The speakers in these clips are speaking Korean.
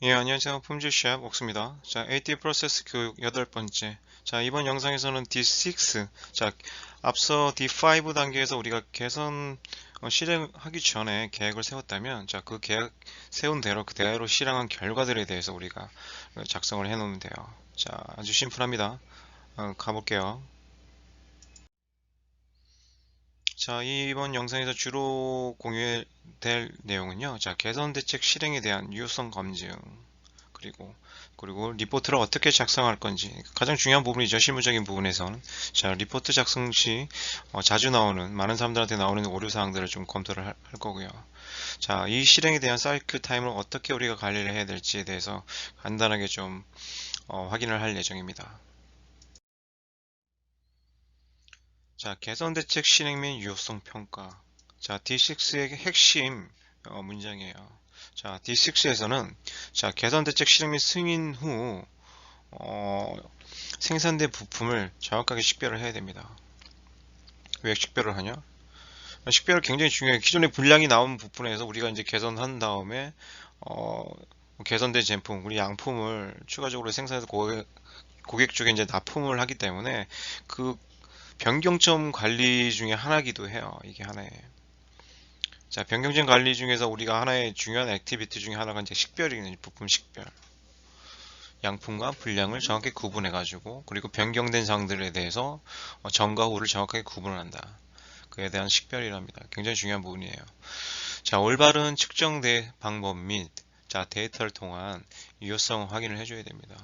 예, 안녕하세요. 품질샵 옥수입니다. 자, AT 프로세스 교육 여덟 번째. 자, 이번 영상에서는 D6. 자, 앞서 D5 단계에서 우리가 개선 어, 실행하기 전에 계획을 세웠다면, 자, 그 계획 세운 대로 그대로 실행한 결과들에 대해서 우리가 작성을 해 놓으면 돼요. 자, 아주 심플합니다. 어, 가볼게요. 자, 이번 영상에서 주로 공유될 내용은요. 자, 개선 대책 실행에 대한 유효성 검증, 그리고 그리고 리포트를 어떻게 작성할 건지 가장 중요한 부분이죠. 실무적인 부분에서는 자, 리포트 작성 시 어, 자주 나오는 많은 사람들한테 나오는 오류 사항들을 좀 검토를 할, 할 거고요. 자, 이 실행에 대한 사이클 타임을 어떻게 우리가 관리를 해야 될지에 대해서 간단하게 좀 어, 확인을 할 예정입니다. 자, 개선 대책 실행 및 유효성 평가. 자, D6의 핵심 어, 문장이에요. 자, D6에서는 자, 개선 대책 실행 및 승인 후 어, 생산된 부품을 정확하게 식별을 해야 됩니다. 왜 식별을 하냐? 식별이 굉장히 중요해요. 기존에 불량이 나온 부분에서 우리가 이제 개선한 다음에 어, 개선된 제품, 우리 양품을 추가적으로 생산해서 고객, 고객 쪽에 이제 납품을 하기 때문에 그 변경점 관리 중에 하나기도 해요. 이게 하나의. 자, 변경점 관리 중에서 우리가 하나의 중요한 액티비티 중에 하나가 이제 식별이거든요. 부품 식별. 양품과 분량을 정확히 구분해 가지고 그리고 변경된 사항들에 대해서 어, 전과 후를 정확하게 구분한다. 그에 대한 식별이랍니다. 굉장히 중요한 부분이에요. 자, 올바른 측정 대 방법 및 자, 데이터를 통한 유효성 확인을 해줘야 됩니다.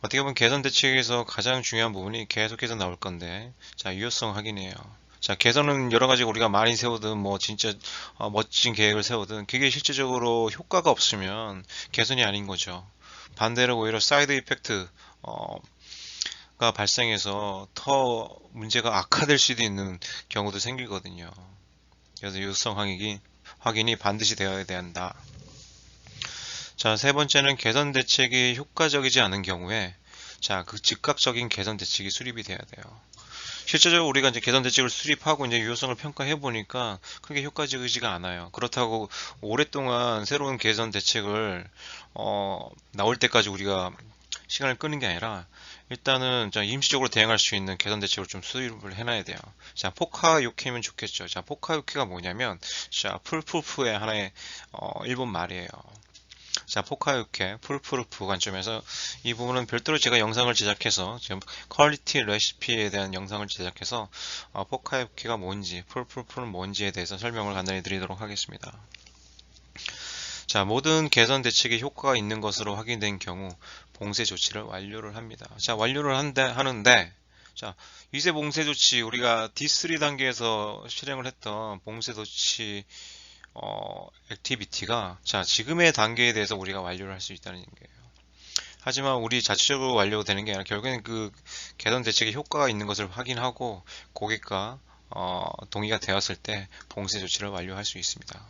어떻게 보면 개선 대책에서 가장 중요한 부분이 계속해서 나올 건데 자 유효성 확인이에요. 자 개선은 여러 가지 우리가 많이 세우든 뭐 진짜 어, 멋진 계획을 세우든 그게 실질적으로 효과가 없으면 개선이 아닌 거죠. 반대로 오히려 사이드 이펙트 어, 가 발생해서 더 문제가 악화될 수도 있는 경우도 생기거든요. 그래서 유효성 확인이, 확인이 반드시 되어야 된다 자, 세 번째는 개선 대책이 효과적이지 않은 경우에 자, 그 즉각적인 개선 대책이 수립이 돼야 돼요. 실제적으로 우리가 이제 개선 대책을 수립하고 이제 유효성을 평가해 보니까 크게 효과적이지가 않아요. 그렇다고 오랫동안 새로운 개선 대책을 어, 나올 때까지 우리가 시간을 끄는 게 아니라 일단은 임시적으로 대응할 수 있는 개선 대책을 좀 수립을 해놔야 돼요. 자, 포카 요케면 좋겠죠. 자, 포카 요케가 뭐냐면 자, 풀프루프의 하나의 어, 일본 말이에요. 자, 포카유케, 풀프루프 관점에서 이 부분은 별도로 제가 영상을 제작해서 지금 퀄리티 레시피에 대한 영상을 제작해서 어, 포카유케가 뭔지, 풀프루프는 뭔지에 대해서 설명을 간단히 드리도록 하겠습니다. 자, 모든 개선 대책이 효과가 있는 것으로 확인된 경우 봉쇄 조치를 완료를 합니다. 자, 완료를 한데, 하는데 자, 위세 봉쇄 조치 우리가 D3 단계에서 실행을 했던 봉쇄 조치 어, 액티비티가 자 지금의 단계에 대해서 우리가 완료를 할 수 있다는 거예요. 하지만 우리 자체적으로 완료되는 게 아니라 결국에는 그 개선 대책의 효과가 있는 것을 확인하고 고객과 어, 동의가 되었을 때 봉쇄 조치를 완료할 수 있습니다.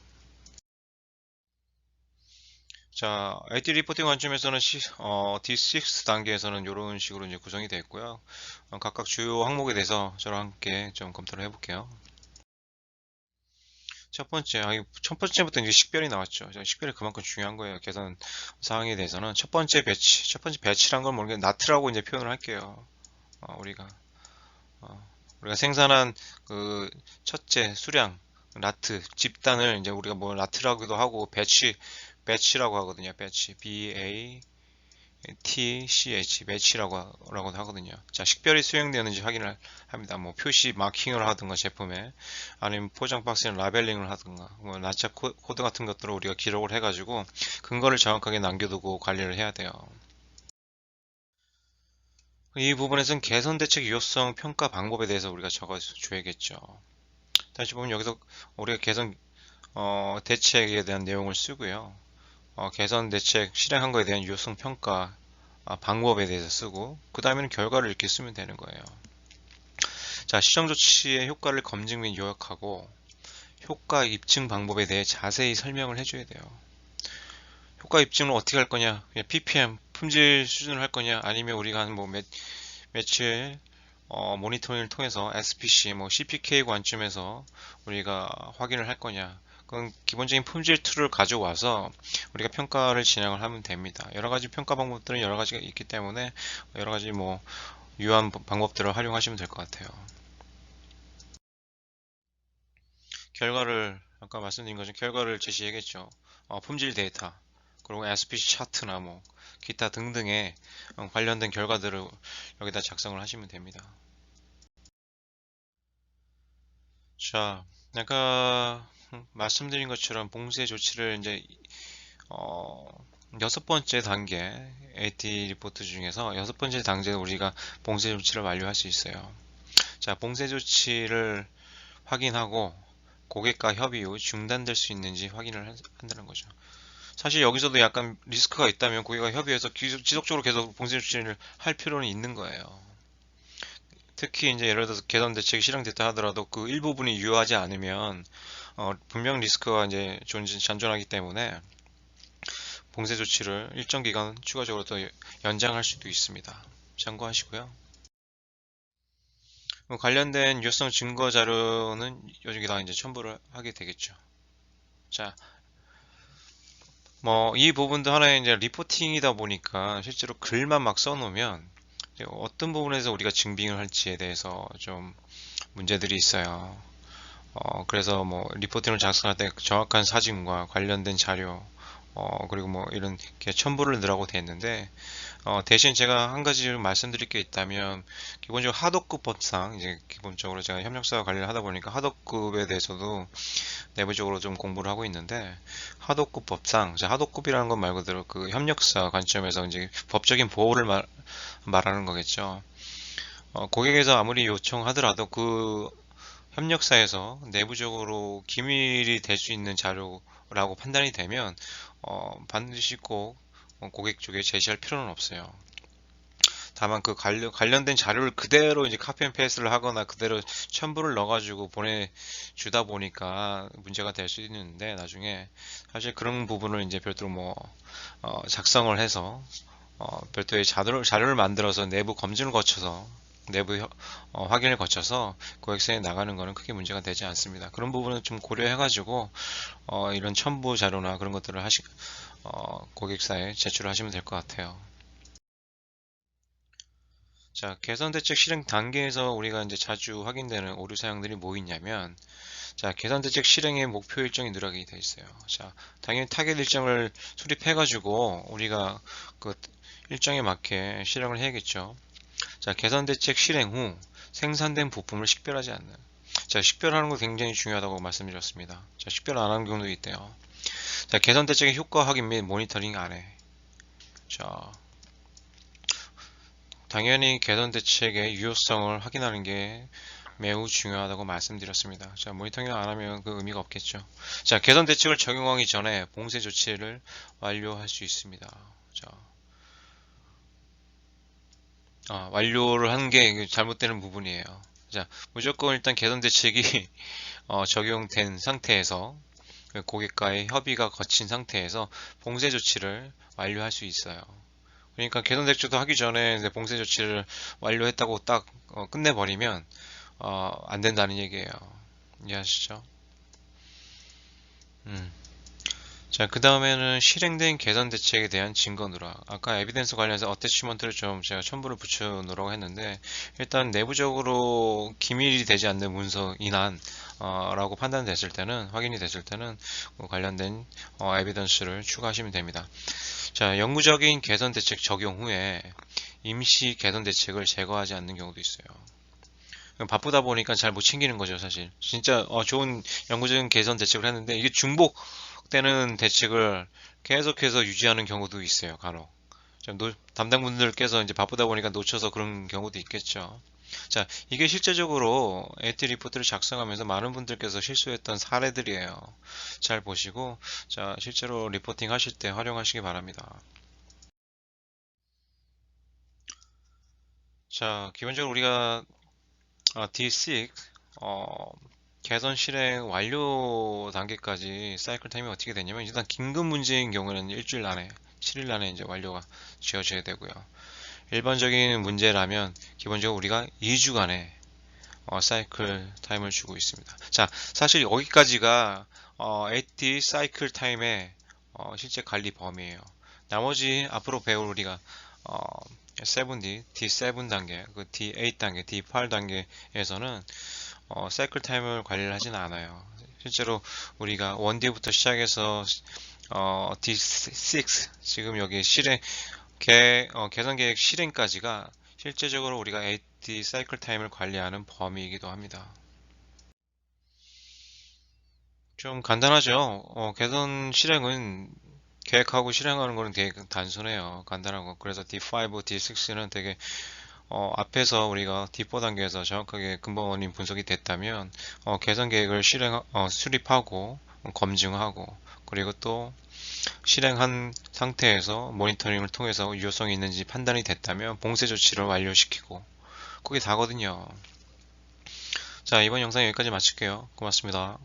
자, IT 리포팅 관점에서는 시, 어, D6 단계에서는 이런 식으로 이제 구성이 되어 있고요. 어, 각각 주요 항목에 대해서 저랑 함께 좀 검토를 해볼게요. 첫 번째, 아, 첫 번째부터 이제 식별이 나왔죠. 식별이 그만큼 중요한 거예요. 개선 사항에 대해서는 첫 번째 배치, 첫 번째 배치란 건 모르겠는데 나트라고 이제 표현을 할게요. 어, 우리가 어, 우리가 생산한 그 첫째 수량 라트 집단을 이제 우리가 뭐 라트라고도 하고 배치 배치라고 하거든요. 배치 B A TCH 매치라고 라고 하거든요. 자, 식별이 수행되었는지 확인을 합니다. 뭐 표시 마킹을 하든가 제품에 아니면 포장 박스에 라벨링을 하든가 뭐 나차 코드 같은 것들을 우리가 기록을 해 가지고 근거를 정확하게 남겨두고 관리를 해야 돼요. 이 부분에서는 개선 대책 유효성 평가 방법에 대해서 우리가 적어줘야겠죠. 다시 보면 여기서 우리가 개선 어, 대책에 대한 내용을 쓰고요. 어, 개선 대책 실행한 것에 대한 유효성 평가 아, 방법에 대해서 쓰고 그 다음에는 결과를 이렇게 쓰면 되는 거예요. 자 시정 조치의 효과를 검증 및 요약하고 효과 입증 방법에 대해 자세히 설명을 해줘야 돼요. 효과 입증을 어떻게 할 거냐? 그냥 PPM 품질 수준을 할 거냐? 아니면 우리가 한뭐 며칠 어, 모니터링을 통해서 SPC, 뭐 CPK 관점에서 우리가 확인을 할 거냐? 그건 기본적인 품질 툴을 가져와서 우리가 평가를 진행을 하면 됩니다. 여러 가지 평가 방법들은 여러 가지가 있기 때문에 여러 가지 뭐 유효한 방법들을 활용하시면 될 것 같아요. 결과를 아까 말씀드린 것처럼 결과를 제시해야겠죠. 어, 품질 데이터 그리고 SPC 차트나 뭐 기타 등등의 어, 관련된 결과들을 여기다 작성을 하시면 됩니다. 자, 아까 말씀드린 것처럼 봉쇄 조치를 이제 어, 여섯 번째 단계 AT 리포트 중에서 여섯 번째 단계에 우리가 봉쇄 조치를 완료할 수 있어요. 자, 봉쇄 조치를 확인하고 고객과 협의 후 중단될 수 있는지 확인을 한- 한다는 거죠. 사실 여기서도 약간 리스크가 있다면 고객과 협의해서 기- 지속적으로 계속 봉쇄 조치를 할 필요는 있는 거예요. 특히 이제 예를 들어서 개선 대책이 실행됐다 하더라도 그 일부분이 유효하지 않으면 어, 분명 리스크가 이제 잔존하기 때문에 봉쇄 조치를 일정 기간 추가적으로 더 연장할 수도 있습니다. 참고하시고요. 뭐 관련된 유효성 증거 자료는 여기다 이제 첨부를 하게 되겠죠. 자, 뭐 이 부분도 하나의 이제 리포팅이다 보니까 실제로 글만 막 써놓으면 어떤 부분에서 우리가 증빙을 할지에 대해서 좀 문제들이 있어요. 어, 그래서 뭐 리포팅을 작성할 때 정확한 사진과 관련된 자료, 어, 그리고 뭐 이런 게 첨부를 넣으라고 돼 있는데, 어, 대신 제가 한 가지 좀 말씀드릴 게 있다면, 기본적으로 하도급 법상, 이제 기본적으로 제가 협력사와 관련을 하다 보니까 하도급에 대해서도 내부적으로 좀 공부를 하고 있는데, 하도급 법상, 자, 하도급이라는 건 말 그대로 그 협력사 관점에서 이제 법적인 보호를 말, 말하는 거겠죠. 어, 고객에서 아무리 요청하더라도 그 협력사에서 내부적으로 기밀이 될 수 있는 자료라고 판단이 되면 어, 반드시 꼭 어, 고객 쪽에 제시할 필요는 없어요. 다만 그 관련, 관련된 자료를 그대로 이제 카피 앤 페이스트를 하거나 그대로 첨부를 넣어가지고 보내주다 보니까 문제가 될 수 있는데 나중에 사실 그런 부분을 이제 별도로 뭐 어, 작성을 해서 어, 별도의 자료를, 자료를 만들어서 내부 검증을 거쳐서 내부 혀- 어, 확인을 거쳐서 고객사에 나가는 거는 크게 문제가 되지 않습니다. 그런 부분은 좀 고려해가지고 어, 이런 첨부 자료나 그런 것들을 하시, 어, 고객사에 제출을 하시면 될 것 같아요. 자, 개선 대책 실행 단계에서 우리가 이제 자주 확인되는 오류 사항들이 뭐 있냐면, 자, 개선 대책 실행의 목표 일정이 누락이 되어 있어요. 자, 당연히 타겟 일정을 수립해가지고 우리가 그 일정에 맞게 실행을 해야겠죠. 자, 개선 대책 실행 후 생산된 부품을 식별하지 않는. 자, 식별하는 거 굉장히 중요하다고 말씀드렸습니다. 자, 식별 안 하는 경우도 있대요. 자, 개선 대책의 효과 확인 및 모니터링 안 해. 자, 당연히 개선 대책의 유효성을 확인하는 게 매우 중요하다고 말씀드렸습니다. 자, 모니터링 안 하면 그 의미가 없겠죠. 자, 개선 대책을 적용하기 전에 봉쇄 조치를 완료할 수 있습니다. 자, 아, 완료를 한 게 잘못되는 부분이에요. 자, 무조건 일단 개선 대책이 어, 적용된 상태에서 그 고객과의 협의가 거친 상태에서 봉쇄 조치를 완료할 수 있어요. 그러니까 개선 대책도 하기 전에 봉쇄 조치를 완료했다고 딱 어, 끝내버리면 어, 안 된다는 얘기예요. 이해하시죠? 음. 자, 그 다음에는 실행된 개선 대책에 대한 증거 누락. 아까 에비던스 관련해서 어태치먼트를 좀 제가 첨부를 붙여 놓으라고 했는데, 일단 내부적으로 기밀이 되지 않는 문서 인한, 어, 라고 판단됐을 때는, 확인이 됐을 때는, 그 관련된, 어, 에비던스를 추가하시면 됩니다. 자, 영구적인 개선 대책 적용 후에 임시 개선 대책을 제거하지 않는 경우도 있어요. 바쁘다 보니까 잘 못 챙기는 거죠, 사실. 진짜, 어, 좋은 영구적인 개선 대책을 했는데, 이게 중복, 되는 대책을 계속해서 유지하는 경우도 있어요, 간혹. 좀 노- 담당분들께서 이제 바쁘다 보니까 놓쳐서 그런 경우도 있겠죠. 자, 이게 실제적으로 에티 리포트를 작성하면서 많은 분들께서 실수했던 사례들이에요. 잘 보시고, 자, 실제로 리포팅 하실 때 활용하시기 바랍니다. 자, 기본적으로 우리가 어, D6 어, 개선 실행 완료 단계까지 사이클 타임이 어떻게 되냐면 일단 긴급 문제인 경우는 일주일 안에 7일 안에 이제 완료가 지어져야 되고요. 일반적인 문제라면 기본적으로 우리가 2주간의 어, 사이클 타임을 주고 있습니다. 자, 사실 여기까지가 어, AT 사이클 타임의 어, 실제 관리 범위예요. 나머지 앞으로 배울 우리가 어, 7D, D7 단계, 그 D8 단계, D8 단계에서는 어, 사이클 타임을 관리를 하지는 않아요. 실제로 우리가 1D부터 시작해서 어, D6 지금 여기 실행 개, 어, 개선 계획 실행까지가 실제적으로 우리가 AT 사이클 타임을 관리하는 범위이기도 합니다. 좀 간단하죠. 어, 개선 실행은 계획하고 실행하는 거는 되게 단순해요. 간단하고. 그래서 D5, D6는 되게 어, 앞에서 우리가 D4 단계에서 정확하게 근본 원인 분석이 됐다면 어, 개선 계획을 실행 어, 수립하고 어, 검증하고 그리고 또 실행한 상태에서 모니터링을 통해서 유효성이 있는지 판단이 됐다면 봉쇄 조치를 완료시키고 그게 다거든요. 자, 이번 영상 여기까지 마칠게요. 고맙습니다.